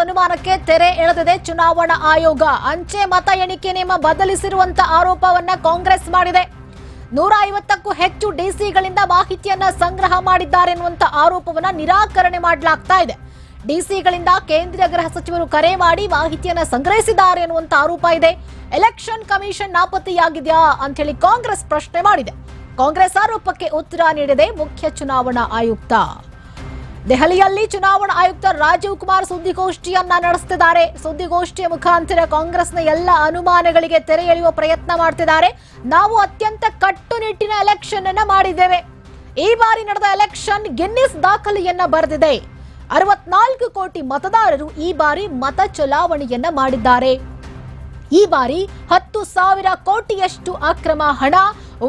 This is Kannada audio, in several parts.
ಅನುಮಾನಕ್ಕೆ ತೆರೆ ಎಳೆದಿದೆ ಚುನಾವಣಾ ಆಯೋಗ. ಅಂಚೆ ಮತ ಎಣಿಕೆ ನಿಯಮ ಬದಲಿಸಿರುವಂತ ಆರೋಪವನ್ನ ಕಾಂಗ್ರೆಸ್ ಮಾಡಿದೆ. ನೂರ ಐವತ್ತಕ್ಕೂ ಹೆಚ್ಚು ಡಿಸಿಗಳಿಂದ ಮಾಹಿತಿಯನ್ನ ಸಂಗ್ರಹ ಮಾಡಿದ್ದಾರೆ ಎನ್ನುವಂತ ಆರೋಪವನ್ನ ನಿರಾಕರಣೆ ಮಾಡಲಾಗ್ತಾ ಇದೆ. ಡಿಸಿಗಳಿಂದ ಕೇಂದ್ರೀಯ ಗೃಹ ಸಚಿವರು ಕರೆ ಮಾಡಿ ಮಾಹಿತಿಯನ್ನ ಸಂಗ್ರಹಿಸಿದ್ದಾರೆ ಎನ್ನುವಂತ ಆರೋಪ ಇದೆ. ಎಲೆಕ್ಷನ್ ಕಮಿಷನ್ ನಾಪತ್ತೆಯಾಗಿದೆಯಾ ಅಂತ ಹೇಳಿ ಕಾಂಗ್ರೆಸ್ ಪ್ರಶ್ನೆ ಮಾಡಿದೆ. ಕಾಂಗ್ರೆಸ್ ಆರೋಪಕ್ಕೆ ಉತ್ತರ ನೀಡಿದೆ ಮುಖ್ಯ ಚುನಾವಣಾ ಆಯುಕ್ತ. ದೆಹಲಿಯಲ್ಲಿ ಚುನಾವಣಾ ಆಯುಕ್ತ ರಾಜೀವ್ ಕುಮಾರ್ ಸುದ್ದಿಗೋಷ್ಠಿಯನ್ನ ನಡೆಸುತ್ತಿದ್ದಾರೆ ಸುದ್ದಿಗೋಷ್ಠಿಯ ಮುಖಾಂತರ ಕಾಂಗ್ರೆಸ್ನ ಎಲ್ಲ ಅನುಮಾನಗಳಿಗೆ ತೆರೆ ಎಳೆಯುವ ಪ್ರಯತ್ನ ಮಾಡ್ತಿದ್ದಾರೆ. ನಾವು ಅತ್ಯಂತ ಕಟ್ಟುನಿಟ್ಟಿನ ಎಲೆಕ್ಷನ್ ಅನ್ನ ಮಾಡಿದ್ದೇವೆ. ಈ ಬಾರಿ ನಡೆದ ಎಲೆಕ್ಷನ್ ಗಿನ್ನಿಸ್ ದಾಖಲೆಯನ್ನ ಬರೆದಿದೆ. ಅರವತ್ನಾಲ್ಕು ಕೋಟಿ ಮತದಾರರು ಈ ಬಾರಿ ಮತ ಚಲಾವಣೆಯನ್ನ ಮಾಡಿದ್ದಾರೆ. ಈ ಬಾರಿ ಹತ್ತು ಸಾವಿರ ಕೋಟಿಯಷ್ಟು ಅಕ್ರಮ ಹಣ,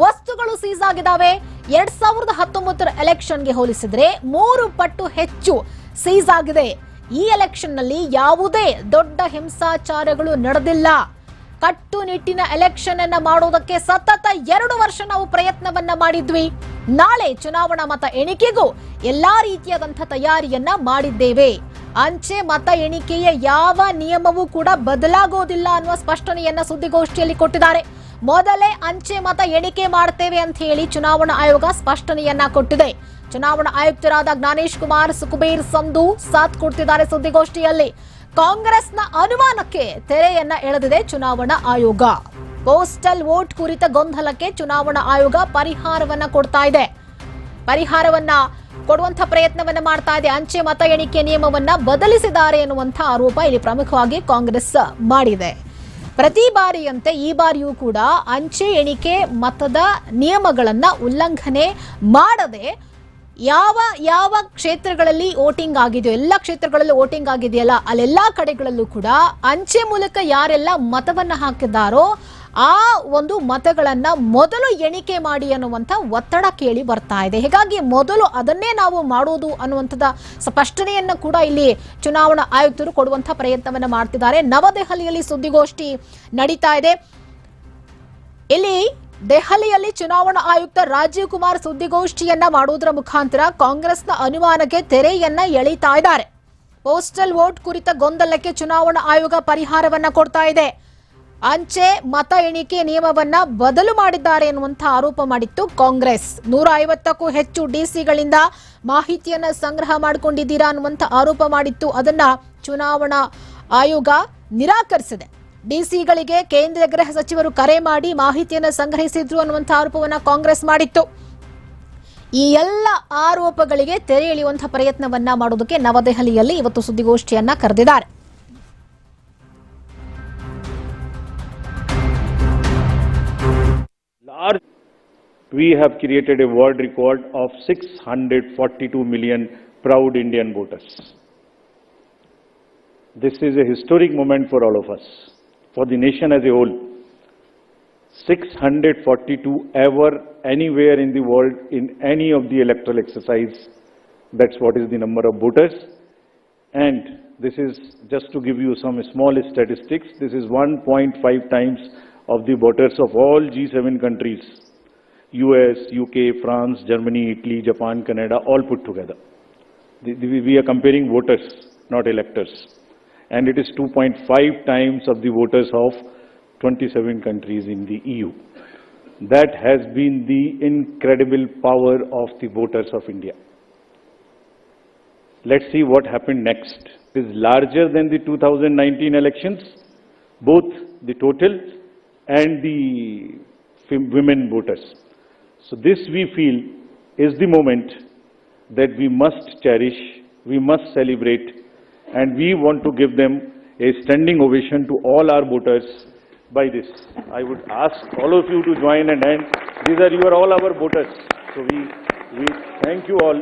ವಸ್ತುಗಳು ಸೀಸ್ ಆಗಿದ್ದಾವೆ ಎರಡ್ ಸಾವಿರದ ಹತ್ತೊಂಬತ್ತರ ಎಲೆಕ್ಷನ್ಗೆ ಹೋಲಿಸಿದ್ರೆ ಮೂರು ಪಟ್ಟು ಹೆಚ್ಚು ಸೀಸ್ ಆಗಿದೆ. ಈ ಎಲೆಕ್ಷನ್ನಲ್ಲಿ ಯಾವುದೇ ದೊಡ್ಡ ಹಿಂಸಾಚಾರಗಳು ನಡೆದಿಲ್ಲ. ಕಟ್ಟುನಿಟ್ಟಿನ ಎಲೆಕ್ಷನ್ ಅನ್ನ ಮಾಡೋದಕ್ಕೆ ಸತತ ಎರಡು ವರ್ಷ ನಾವು ಪ್ರಯತ್ನವನ್ನ ಮಾಡಿದ್ವಿ. ನಾಳೆ ಚುನಾವಣಾ ಮತ ಎಣಿಕೆಗೂ ಎಲ್ಲಾ ರೀತಿಯಾದಂಥ ತಯಾರಿಯನ್ನ ಮಾಡಿದ್ದೇವೆ. ಅಂಚೆ ಮತ ಎಣಿಕೆಯ ಯಾವ ನಿಯಮವೂ ಕೂಡ ಬದಲಾಗೋದಿಲ್ಲ ಅನ್ನುವ ಸ್ಪಷ್ಟನೆಯನ್ನ ಸುದ್ದಿಗೋಷ್ಠಿಯಲ್ಲಿ ಕೊಟ್ಟಿದ್ದಾರೆ. ಮೊದಲೇ ಅಂಚೆ ಮತ ಎಣಿಕೆ ಮಾಡ್ತೇವೆ ಅಂತ ಹೇಳಿ ಚುನಾವಣಾ ಆಯೋಗ ಸ್ಪಷ್ಟನೆಯನ್ನ ಕೊಟ್ಟಿದೆ. ಚುನಾವಣಾ ಆಯುಕ್ತರಾದ ಜ್ಞಾನೇಶ್ ಕುಮಾರ್ ಸುಖಬೀರ್ ಸಂಧು ಸಾಥ್ ಕೊಡ್ತಿದ್ದಾರೆ ಸುದ್ದಿಗೋಷ್ಠಿಯಲ್ಲಿ. ಕಾಂಗ್ರೆಸ್ನ ಅನುಮಾನಕ್ಕೆ ತೆರೆಯನ್ನ ಎಳೆದಿದೆ ಚುನಾವಣಾ ಆಯೋಗ. ಪೋಸ್ಟಲ್ ವೋಟ್ ಕುರಿತ ಗೊಂದಲಕ್ಕೆ ಚುನಾವಣಾ ಆಯೋಗ ಪರಿಹಾರವನ್ನ ಕೊಡ್ತಾ ಇದೆ. ಪರಿಹಾರವನ್ನ ಕೊಡುವಂತ ಪ್ರಯತ್ನವನ್ನ ಮಾಡ್ತಾ ಇದೆ. ಅಂಚೆ ಮತ ಎಣಿಕೆ ನಿಯಮವನ್ನ ಬದಲಿಸಿದ್ದಾರೆ ಎನ್ನುವಂತ ಆರೋಪ ಇಲ್ಲಿ ಪ್ರಮುಖವಾಗಿ ಕಾಂಗ್ರೆಸ್ ಮಾಡಿದೆ. ಪ್ರತಿ ಬಾರಿಯಂತೆ ಈ ಬಾರಿಯೂ ಕೂಡ ಅಂಚೆ ಎಣಿಕೆ ಮತದ ನಿಯಮಗಳನ್ನ ಉಲ್ಲಂಘನೆ ಮಾಡದೆ ಯಾವ ಯಾವ ಕ್ಷೇತ್ರಗಳಲ್ಲಿ ವೋಟಿಂಗ್ ಆಗಿದೆಯೋ, ಎಲ್ಲ ಕ್ಷೇತ್ರಗಳಲ್ಲಿ ವೋಟಿಂಗ್ ಆಗಿದೆಯಲ್ಲ, ಅಲ್ಲೆಲ್ಲ ಕಡೆಗಳಲ್ಲೂ ಕೂಡ ಅಂಚೆ ಮೂಲಕ ಯಾರೆಲ್ಲ ಮತವನ್ನ ಹಾಕಿದ್ದಾರೋ ಆ ಒಂದು ಮತಗಳನ್ನ ಮೊದಲು ಎಣಿಕೆ ಮಾಡಿ ಅನ್ನುವಂಥ ಒತ್ತಡ ಕೇಳಿ ಬರ್ತಾ ಇದೆ. ಹೀಗಾಗಿ ಮೊದಲು ಅದನ್ನೇ ನಾವು ಮಾಡುವುದು ಅನ್ನುವಂಥದ ಸ್ಪಷ್ಟನೆಯನ್ನು ಕೂಡ ಇಲ್ಲಿ ಚುನಾವಣಾ ಆಯುಕ್ತರು ಕೊಡುವಂಥ ಪ್ರಯತ್ನವನ್ನ ಮಾಡ್ತಿದ್ದಾರೆ. ನವದೆಹಲಿಯಲ್ಲಿ ಸುದ್ದಿಗೋಷ್ಠಿ ನಡೀತಾ ಇದೆ. ಇಲ್ಲಿ ದೆಹಲಿಯಲ್ಲಿ ಚುನಾವಣಾ ಆಯುಕ್ತ ರಾಜೀವ್ ಕುಮಾರ್ ಸುದ್ದಿಗೋಷ್ಠಿಯನ್ನ ಮಾಡುವುದರ ಮುಖಾಂತರ ಕಾಂಗ್ರೆಸ್ನ ಅನುಮಾನಕ್ಕೆ ತೆರೆಯನ್ನ ಎಳಿತಾ ಇದ್ದಾರೆ. ಪೋಸ್ಟಲ್ ವೋಟ್ ಕುರಿತ ಗೊಂದಲಕ್ಕೆ ಚುನಾವಣಾ ಆಯೋಗ ಪರಿಹಾರವನ್ನ ಕೊಡ್ತಾ ಇದೆ. ಅಂಚೆ ಮತ ಎಣಿಕೆ ನಿಯಮವನ್ನ ಬದಲು ಮಾಡಿದ್ದಾರೆ ಎನ್ನುವಂತಹ ಆರೋಪ ಮಾಡಿತ್ತು ಕಾಂಗ್ರೆಸ್. ನೂರ ಐವತ್ತಕ್ಕೂ ಹೆಚ್ಚು ಡಿಸಿಗಳಿಂದ ಮಾಹಿತಿಯನ್ನ ಸಂಗ್ರಹ ಮಾಡಿಕೊಂಡಿದ್ದೀರಾ ಅನ್ನುವಂತ ಆರೋಪ ಮಾಡಿತ್ತು. ಅದನ್ನ ಚುನಾವಣಾ ಆಯೋಗ ನಿರಾಕರಿಸಿದೆ. ಡಿಸಿಗಳಿಗೆ ಕೇಂದ್ರ ಗೃಹ ಸಚಿವರು ಕರೆ ಮಾಡಿ ಮಾಹಿತಿಯನ್ನು ಸಂಗ್ರಹಿಸಿದ್ರು ಅನ್ನುವಂಥ ಆರೋಪವನ್ನ ಕಾಂಗ್ರೆಸ್ ಮಾಡಿತ್ತು. ಈ ಎಲ್ಲ ಆರೋಪಗಳಿಗೆ ತೆರೆ ಎಳೆಯುವಂತಹ ಪ್ರಯತ್ನವನ್ನ ಮಾಡೋದಕ್ಕೆ ನವದೆಹಲಿಯಲ್ಲಿ ಇವತ್ತು ಸುದ್ದಿಗೋಷ್ಠಿಯನ್ನ ಕರೆದಿದ್ದಾರೆ. We have created a world record of 642 million proud Indian voters. This is a historic moment for all of us, for the nation as a whole. 642 ever anywhere in the world in any of the electoral exercise. That's what is the number of voters. And this is just to give you some small statistics. This is 1.5 times of the voters of all G7 countries. US, UK, France, Germany, Italy, Japan, Canada, all put together. The- the- We are comparing voters, not electors. And it is 2.5 times of the voters of 27 countries in the EU. That has been the incredible power of the voters of India. Let's see what happened next. It is larger than the 2019 elections, both the total and the women voters. So this we feel is the moment that we must cherish, we must celebrate, and we want to give them a standing ovation to all our voters by this. I would ask all of you to join and hand. These are you are all our voters. So we, we thank you all